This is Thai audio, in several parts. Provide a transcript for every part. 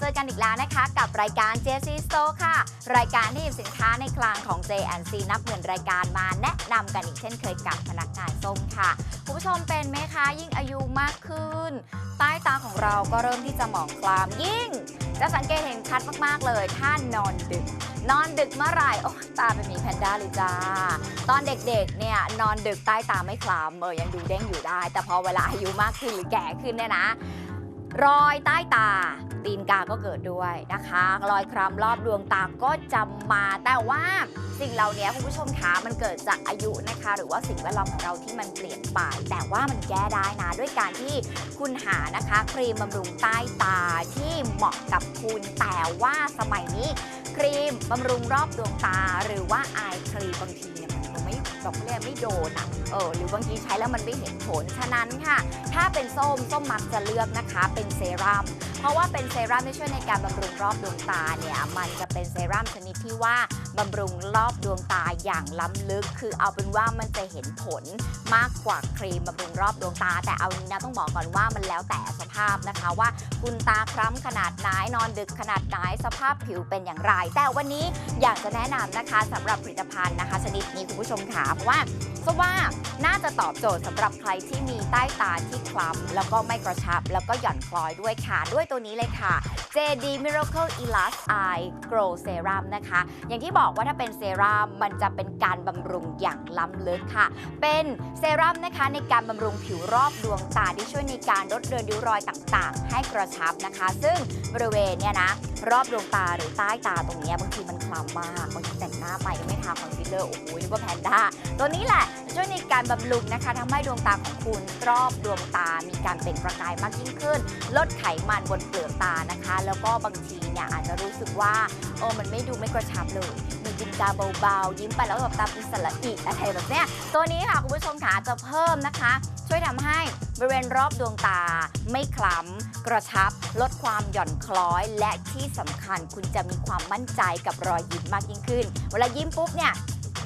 เจอกันอีกแล้วนะคะ กับรายการ JC Store ค่ะ รายการที่หยิบสินค้าในคลางของ J&C นับหมื่นรายการมาแนะนำกันอีกเช่นเคยกับพนักงานส้มค่ะคุณผู้ชมเป็นไหมคะยิ่งอายุมากขึ้น ใต้ตาของเราก็เริ่มที่จะหมองคล้ำยิ่ง จะสังเกตเห็นชัดมากๆเลยถ้านอนดึก นอนดึกเมื่อไหร่โอ้ตาเป็นหมีแพนด้าเลยจ้า ตอนเด็กๆเนี่ยนอนดึกใต้ตาไม่คล้ำเออยังดูเด้งอยู่ได้ แต่พอเวลาอายุมากขึ้นหรือแก่ขึ้นเนี่ยนะ รอยใต้ตา ตีนกาก็เกิดด้วยนะคะ รอยคล้ำรอบดวงตาก็จะมาแต่ว่าสิ่งเหล่านี้คุณผู้ชมคะมันเกิดจากอายุนะคะ หรือว่าสิ่งแวดล้อมของเราที่มันเปลี่ยนไป แต่ว่ามันแก้ได้นะ ด้วยการที่คุณหานะคะครีมบำรุงใต้ตาที่เหมาะกับคุณแต่ว่าสมัยนี้ครีมบำรุงรอบดวงตา หรือว่าอายครีมบางทีเนี่ย ไม่แบบเรียกไม่โดนอะเออหรือบางทีใช้แล้วมันไม่เห็นผล ฉะนั้นค่ะ ถ้าเป็นส้มส้มมักจะเลือกนะคะเป็นเซรั่มเพราะว่าเป็นเซรั่มที่ช่วยในการบำรุงรอบดวงตาเนี่ยมันจะเป็นเซรั่มชนิดที่ว่าบำรุงรอบดวงตาอย่างล้ำลึก คือเอาเป็นว่ามันจะเห็นผลมากกว่าครีมบำรุงรอบดวงตา แต่เอานี้นะต้องบอกก่อนว่ามันแล้วแต่สภาพนะคะว่าคุณตาคล้ำขนาดไหนนอนดึกขนาดไหนสภาพผิวเป็นอย่างไร แต่วันนี้อยากจะแนะนำนะคะสำหรับผลิตภัณฑ์นะคะ ชนิดนี้คุณผู้ชมค่ะเพราะว่าเพราะว่าน่าจะตอบโจทย์สำหรับใครที่มีใต้ตาที่คล้ำแล้วก็ไม่กระชับ แล้วก็หย่อนคล้อยด้วยค่ะ ด้วยตัวนี้เลยค่ะ JD Miracle Elast Eye Glow Serum นะคะ อย่างที่บอกว่าถ้าเป็นเซรั่มมันจะเป็นการบำรุงอย่างล้ำลึกค่ะ เป็นเซรั่มนะคะในการบำรุงผิวรอบดวงตาที่ช่วยในการลดเรือนริ้วรอยต่างๆ ให้กระชับนะคะ ซึ่งบริเวณเนี่ยนะ รอบดวงตาหรือใต้ตาตรงนี้บางทีมันคล้ำมากบางทีแต่งหน้าไปยังไม่ทาคอนซีลเลอร์โอ้โหนึกว่าแพนด้าตัวนี้แหละช่วยในการบำรุงนะคะทำให้ดวงตาของคุณรอบดวงตามีการเป็นประกายมากยิ่งขึ้น ลดไขมันบนเปลือกตานะคะ แล้วก็บางทีเนี่ยอาจจะรู้สึกว่าโอ้มันไม่ดูไม่กระชับเลยมีจินตาเบาๆยิ้มไปแล้วแบบตาเป็นสละอิอะไรแบบเนี้ยตัวนี้ค่ะคุณผู้ชมค่ะจะเพิ่มนะคะ ช่วยทำให้บริเวณรอบดวงตาไม่คล้ำกระชับ ลดความหย่อนคล้อยและที่สำคัญคุณจะมีความมั่นใจกับรอยยิ้มมากยิ่งขึ้น เวลายิ้มปุ๊บเนี่ย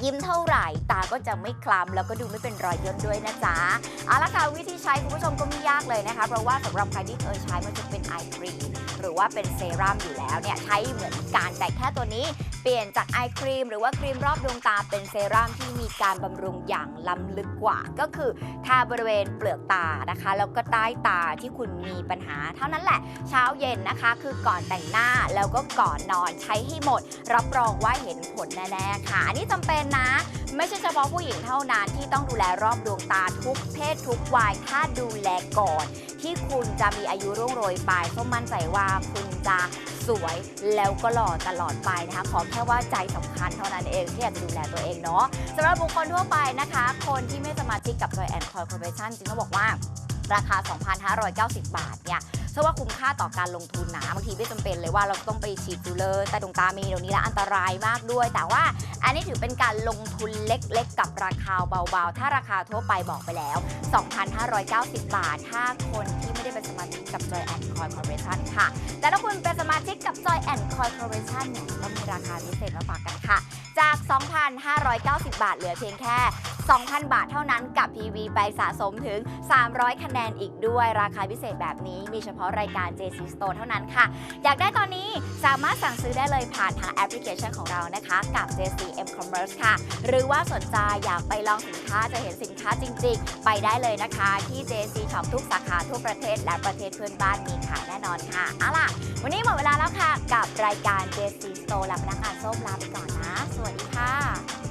ยิ้มเท่าไหร่ ตาก็จะไม่คล้ำแล้วก็ดูไม่เป็นรอยย่นด้วยนะจ๊ะเอาละค่ะวิธีใช้คุณผู้ชมก็ไม่ยากเลยนะคะ เพราะว่าสำหรับใครที่เคยใช้มันจะเป็นไอครีม หรือว่าเป็นเซรั่มอยู่แล้วเนี่ยใช้เหมือนกันแต่แค่ตัวนี้เปลี่ยนจากไอครีมหรือว่าครีมรอบดวงตาเป็นเซรั่มที่มีการบำรุงอย่างล้ำลึกกว่า ก็คือทาบริเวณเปลือกตานะคะแล้วก็ใต้ตาที่คุณมีปัญหา เท่านั้นแหละเช้าเย็นนะคะ คือก่อนแต่งหน้าแล้วก็ก่อนนอนใช้ให้หมด รับรองว่าเห็นผลแน่ๆค่ะอันนี้จำเป็นนะ ไม่ใช่เฉพาะผู้หญิงเท่านั้นที่ต้องดูแลรอบดวงตาทุกเพศทุกวัยถ้าดูแลก่อน ที่คุณจะมีอายุรุ่งโรยไปก็มั่นใจว่าคุณจะสวยแล้วก็หล่อตลอดไปนะคะขอแค่ว่าใจสำคัญเท่านั้นเองที่อยากจะดูแลตัวเองเนาะสำหรับบุคคลทั่วไปนะคะ คนที่ไม่สมาชิกกับ Joy and Coy Corporation จริงต้องบอกว่า ราคา 2,590 บาทเนี่ยเชื่อว่าคุ้มค่าต่อการลงทุนนะบางทีไม่จำเป็นเลยว่าเราต้องไปฉีดฟิลเลอร์แต่ดวงตามีเดี๋ยวนี้แล้วอันตรายมากด้วย แต่ว่าอันนี้ถือเป็นการลงทุนเล็กๆ กับราคาเบาๆ ถ้าราคาทั่วไปบอกไปแล้ว 2,590 บาท ถ้าคนที่ไม่ได้เป็นสมาชิกกับ Joy and Coy Corporation ค่ะ แต่ถ้าคุณเป็นสมาชิกกับ Joy and Coy Corporation เนี่ยก็มีราคาพิเศษมาฝากกันค่ะ จาก 2,590 บาทเหลือเพียงแค่ 2,000 บาทเท่านั้นกับ PV ไปสะสมถึง 300 คะแนนอีกด้วยราคาพิเศษแบบนี้ มีเฉพาะรายการ JC Store เท่านั้นค่ะ อยากได้ตอนนี้สามารถสั่งซื้อได้เลยผ่านทางแอปพลิเคชันของเรานะคะกับ JC M Commerce ค่ะ หรือว่าสนใจอยากไปลองสินค้าจะเห็นสินค้าจริง ๆ ไปได้เลยนะคะที่ JC Shop ทุกสาขาทั่วประเทศและประเทศเพื่อนบ้านมีขายแน่นอนค่ะเอาล่ะ วันนี้หมดเวลาแล้วค่ะ กับรายการ JC Store และพนักงานส้มลาไปก่อนนะวัสดีค่ะ